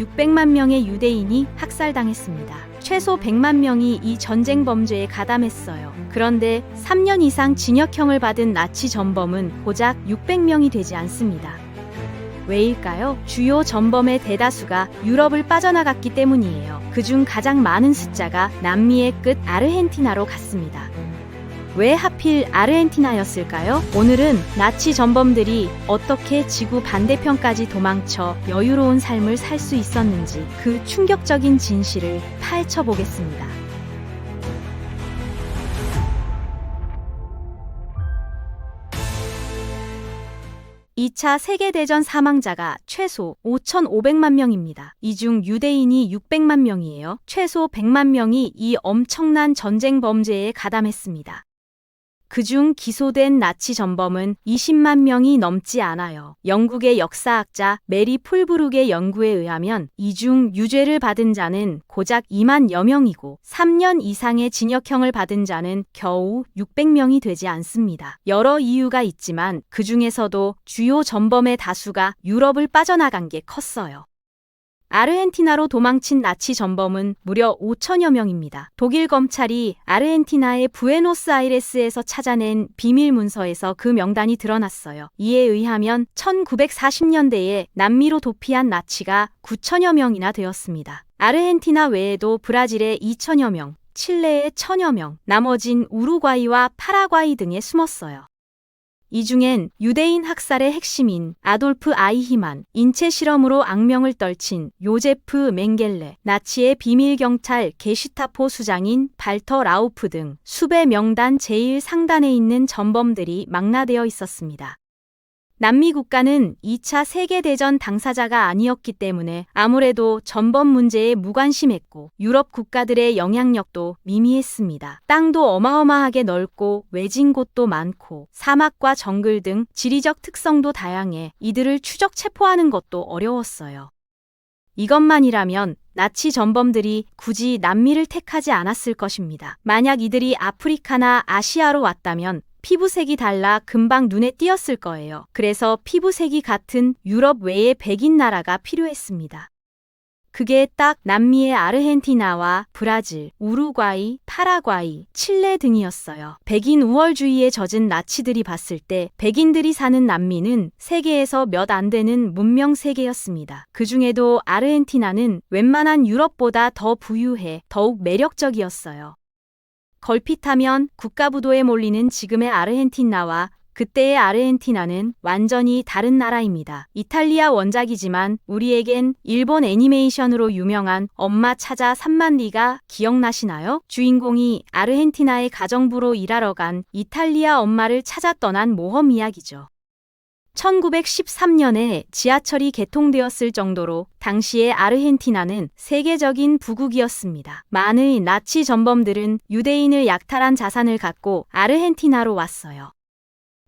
600만 명의 유대인이 학살당했습니다. 최소 100만 명이 이 전쟁 범죄에 가담했어요. 그런데 3년 이상 징역형을 받은 나치 전범은 고작 600명이 되지 않습니다. 왜일까요? 주요 전범의 대다수가 유럽을 빠져나갔기 때문이에요. 그중 가장 많은 숫자가 남미의 끝 아르헨티나로 갔습니다. 왜 하필 아르헨티나였을까요? 오늘은 나치 전범들이 어떻게 지구 반대편까지 도망쳐 여유로운 삶을 살 수 있었는지 그 충격적인 진실을 파헤쳐 보겠습니다. 2차 세계대전 사망자가 최소 5,500만 명입니다. 이 중 유대인이 600만 명이에요. 최소 100만 명이 이 엄청난 전쟁 범죄에 가담했습니다. 그중 기소된 나치 전범은 20만 명이 넘지 않아요. 영국의 역사학자 메리 풀브룩의 연구에 의하면 이 중 유죄를 받은 자는 고작 2만여 명이고 3년 이상의 징역형을 받은 자는 겨우 600명이 되지 않습니다. 여러 이유가 있지만 그 중에서도 주요 전범의 다수가 유럽을 빠져나간 게 컸어요. 아르헨티나로 도망친 나치 전범은 무려 5천여 명입니다. 독일 검찰이 아르헨티나의 부에노스아이레스에서 찾아낸 비밀 문서에서 그 명단이 드러났어요. 이에 의하면 1940년대에 남미로 도피한 나치가 9천여 명이나 되었습니다. 아르헨티나 외에도 브라질에 2천여 명, 칠레에 천여 명, 나머진 우루과이와 파라과이 등에 숨었어요. 이 중엔 유대인 학살의 핵심인 아돌프 아이히만, 인체 실험으로 악명을 떨친 요제프 맹겔레, 나치의 비밀 경찰 게슈타포 수장인 발터 라우프 등 수배 명단 제일 상단에 있는 전범들이 망라되어 있었습니다. 남미 국가는 2차 세계대전 당사자가 아니었기 때문에 아무래도 전범 문제에 무관심했고 유럽 국가들의 영향력도 미미했습니다. 땅도 어마어마하게 넓고 외진 곳도 많고 사막과 정글 등 지리적 특성도 다양해 이들을 추적 체포하는 것도 어려웠어요. 이것만이라면 나치 전범들이 굳이 남미를 택하지 않았을 것입니다. 만약 이들이 아프리카나 아시아로 왔다면 피부색이 달라 금방 눈에 띄었을 거예요. 그래서 피부색이 같은 유럽 외의 백인 나라가 필요했습니다. 그게 딱 남미의 아르헨티나와 브라질, 우루과이, 파라과이, 칠레 등이었어요. 백인 우월주의에 젖은 나치들이 봤을 때 백인들이 사는 남미는 세계에서 몇 안 되는 문명 세계였습니다. 그 중에도 아르헨티나는 웬만한 유럽보다 더 부유해 더욱 매력적이었어요. 걸핏하면 국가부도에 몰리는 지금의 아르헨티나와 그때의 아르헨티나는 완전히 다른 나라입니다. 이탈리아 원작이지만 우리에겐 일본 애니메이션으로 유명한 엄마 찾아 3만 리가 기억나시나요? 주인공이 아르헨티나의 가정부로 일하러 간 이탈리아 엄마를 찾아 떠난 모험 이야기죠. 1913년에 지하철이 개통되었을 정도로 당시의 아르헨티나는 세계적인 부국이었습니다. 많은 나치 전범들은 유대인을 약탈한 자산을 갖고 아르헨티나로 왔어요.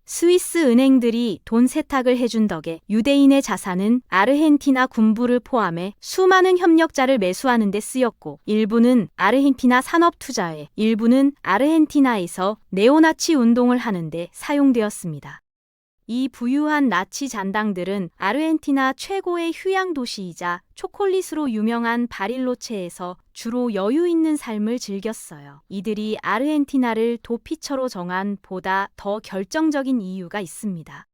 스위스 은행들이 돈 세탁을 해준 덕에 유대인의 자산은 아르헨티나 군부를 포함해 수많은 협력자를 매수하는 데 쓰였고 일부는 아르헨티나 산업 투자에 일부는 아르헨티나에서 네오나치 운동을 하는데 사용되었습니다. 이 부유한 나치 잔당들은 아르헨티나 최고의 휴양 도시이자 초콜릿으로 유명한 바릴로체에서 주로 여유 있는 삶을 즐겼어요. 이들이 아르헨티나를 도피처로 정한 보다 더 결정적인 이유가 있습니다.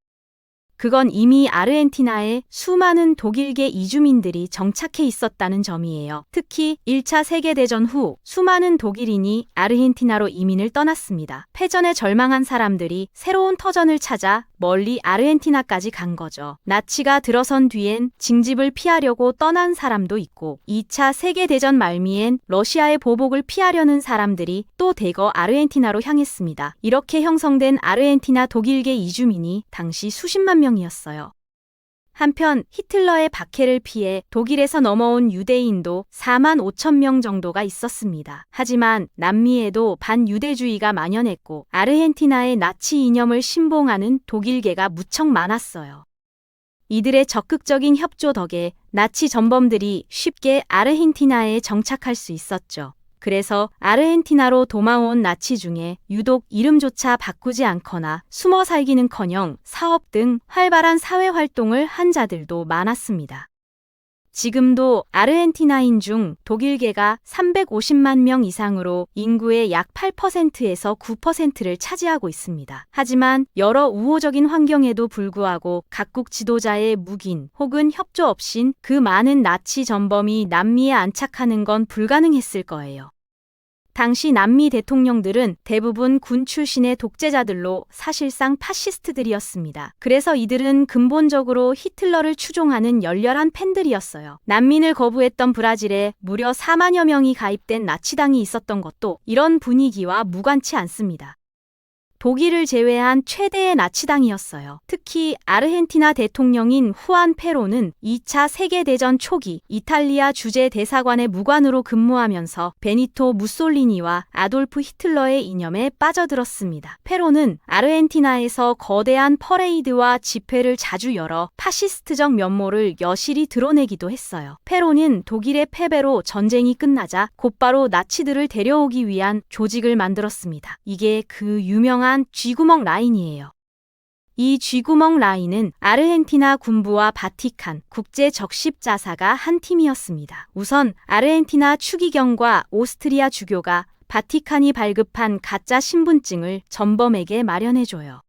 그건 이미 아르헨티나에 수많은 독일계 이주민들이 정착해 있었다는 점이에요. 특히 1차 세계대전 후 수많은 독일인이 아르헨티나로 이민을 떠났습니다. 패전에 절망한 사람들이 새로운 터전을 찾아 멀리 아르헨티나까지 간 거죠. 나치가 들어선 뒤엔 징집을 피하려고 떠난 사람도 있고 2차 세계대전 말미엔 러시아의 보복을 피하려는 사람들이 또 대거 아르헨티나로 향했습니다. 이렇게 형성된 아르헨티나 독일계 이주민이 당시 수십만 명이었어요. 한편 히틀러의 박해를 피해 독일에서 넘어온 유대인도 4만 5천 명 정도가 있었습니다. 하지만 남미에도 반유대주의가 만연했고 아르헨티나의 나치 이념을 신봉하는 독일계가 무척 많았어요. 이들의 적극적인 협조 덕에 나치 전범들이 쉽게 아르헨티나에 정착할 수 있었죠. 그래서 아르헨티나로 도망온 나치 중에 유독 이름조차 바꾸지 않거나 숨어 살기는커녕 사업 등 활발한 사회 활동을 한 자들도 많았습니다. 지금도 아르헨티나인 중 독일계가 350만 명 이상으로 인구의 약 8%에서 9%를 차지하고 있습니다. 하지만 여러 우호적인 환경에도 불구하고 각국 지도자의 묵인 혹은 협조 없인 그 많은 나치 전범이 남미에 안착하는 건 불가능했을 거예요. 당시 남미 대통령들은 대부분 군 출신의 독재자들로 사실상 파시스트들이었습니다. 그래서 이들은 근본적으로 히틀러를 추종하는 열렬한 팬들이었어요. 난민을 거부했던 브라질에 무려 4만여 명이 가입된 나치당이 있었던 것도 이런 분위기와 무관치 않습니다. 독일을 제외한 최대의 나치당이었어요. 특히 아르헨티나 대통령인 후안 페로는 2차 세계대전 초기 이탈리아 주재 대사관의 무관으로 근무하면서 베니토 무솔리니와 아돌프 히틀러의 이념에 빠져들었습니다. 페로는 아르헨티나에서 거대한 퍼레이드와 집회를 자주 열어 파시스트적 면모를 여실히 드러내기도 했어요. 페로는 독일의 패배로 전쟁이 끝나자 곧바로 나치들을 데려오기 위한 조직을 만들었습니다. 이게 그 유명한 쥐구멍 라인이에요. 이 쥐구멍 라인은 아르헨티나 군부와 바티칸, 국제 적십 자사가 한 팀이었습니다. 우선 아르헨티나 추기경과 오스트리아 주교가 바티칸이 발급한 가짜 신분증을 전범에게 마련해줘요.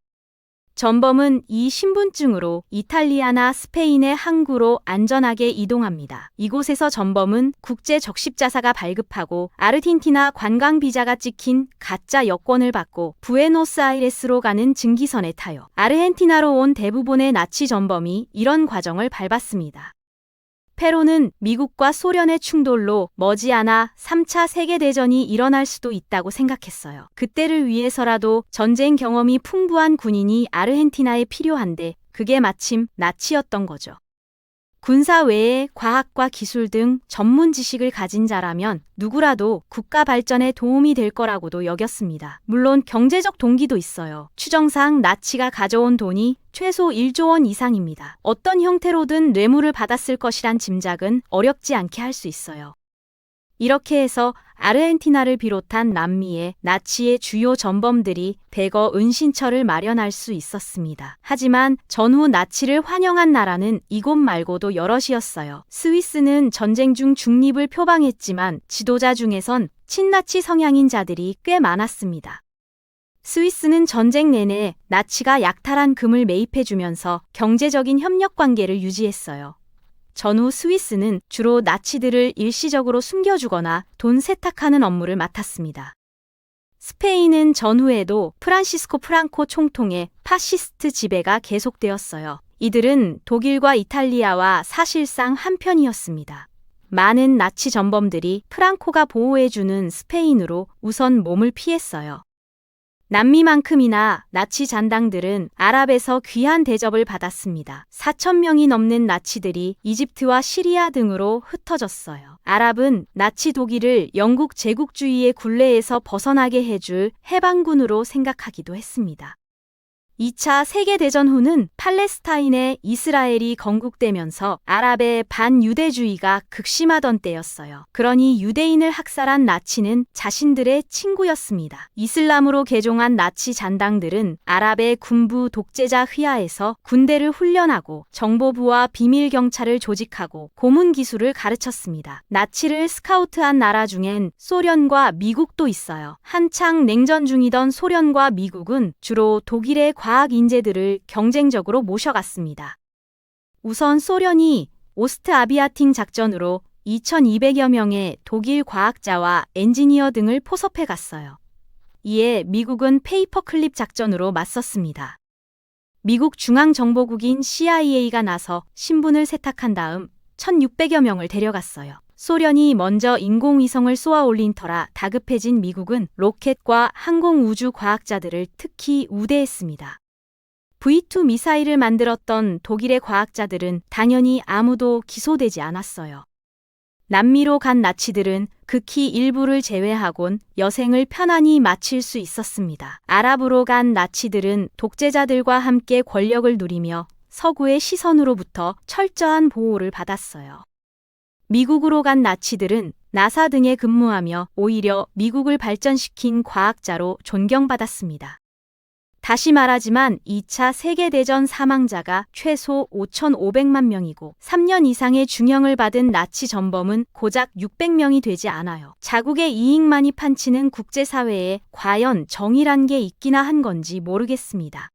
전범은 이 신분증으로 이탈리아나 스페인의 항구로 안전하게 이동합니다. 이곳에서 전범은 국제 적십자사가 발급하고 아르헨티나 관광 비자가 찍힌 가짜 여권을 받고 부에노스아이레스로 가는 증기선에 타요. 아르헨티나로 온 대부분의 나치 전범이 이런 과정을 밟았습니다. 페로는 미국과 소련의 충돌로 머지않아 3차 세계대전이 일어날 수도 있다고 생각했어요. 그때를 위해서라도 전쟁 경험이 풍부한 군인이 아르헨티나에 필요한데 그게 마침 나치였던 거죠. 군사 외에 과학과 기술 등 전문 지식을 가진 자라면 누구라도 국가 발전에 도움이 될 거라고도 여겼습니다. 물론 경제적 동기도 있어요. 추정상 나치가 가져온 돈이 최소 1조 원 이상입니다. 어떤 형태로든 뇌물을 받았을 것이란 짐작은 어렵지 않게 할 수 있어요. 이렇게 해서 아르헨티나를 비롯한 남미의 나치의 주요 전범들이 대거 은신처를 마련할 수 있었습니다. 하지만 전후 나치를 환영한 나라는 이곳 말고도 여럿이었어요. 스위스는 전쟁 중 중립을 표방했지만 지도자 중에선 친나치 성향인 자들이 꽤 많았습니다. 스위스는 전쟁 내내 나치가 약탈한 금을 매입해주면서 경제적인 협력 관계를 유지했어요. 전후 스위스는 주로 나치들을 일시적으로 숨겨주거나 돈 세탁하는 업무를 맡았습니다. 스페인은 전후에도 프란시스코 프랑코 총통의 파시스트 지배가 계속되었어요. 이들은 독일과 이탈리아와 사실상 한편이었습니다. 많은 나치 전범들이 프랑코가 보호해주는 스페인으로 우선 몸을 피했어요. 남미만큼이나 나치 잔당들은 아랍에서 귀한 대접을 받았습니다. 4천명이 넘는 나치들이 이집트와 시리아 등으로 흩어졌어요. 아랍은 나치 독일을 영국 제국주의의 굴레에서 벗어나게 해줄 해방군으로 생각하기도 했습니다. 2차 세계대전 후는 팔레스타인에 이스라엘이 건국되면서 아랍의 반유대주의가 극심하던 때였어요. 그러니 유대인을 학살한 나치는 자신들의 친구였습니다. 이슬람으로 개종한 나치 잔당들은 아랍의 군부 독재자 휘하에서 군대를 훈련하고 정보부와 비밀경찰을 조직하고 고문 기술을 가르쳤습니다. 나치를 스카우트한 나라 중엔 소련과 미국도 있어요. 한창 냉전 중이던 소련과 미국은 주로 독일의 과학 인재들을 경쟁적으로 모셔갔습니다. 우선 소련이 오스트 아비아팅 작전으로 2200여 명의 독일 과학자와 엔지니어 등을 포섭해 갔어요. 이에 미국은 페이퍼클립 작전으로 맞섰습니다. 미국 중앙정보국인 CIA가 나서 신분을 세탁한 다음 1600여 명을 데려갔어요. 소련이 먼저 인공위성을 쏘아 올린 터라 다급해진 미국은 로켓과 항공우주 과학자들을 특히 우대했습니다. V2 미사일을 만들었던 독일의 과학자들은 당연히 아무도 기소되지 않았어요. 남미로 간 나치들은 극히 일부를 제외하곤 여생을 편안히 마칠 수 있었습니다. 아랍으로 간 나치들은 독재자들과 함께 권력을 누리며 서구의 시선으로부터 철저한 보호를 받았어요. 미국으로 간 나치들은 나사 등에 근무하며 오히려 미국을 발전시킨 과학자로 존경받았습니다. 다시 말하지만 2차 세계대전 사망자가 최소 5,500만 명이고 3년 이상의 중형을 받은 나치 전범은 고작 600명이 되지 않아요. 자국의 이익만이 판치는 국제사회에 과연 정의란 게 있기나 한 건지 모르겠습니다.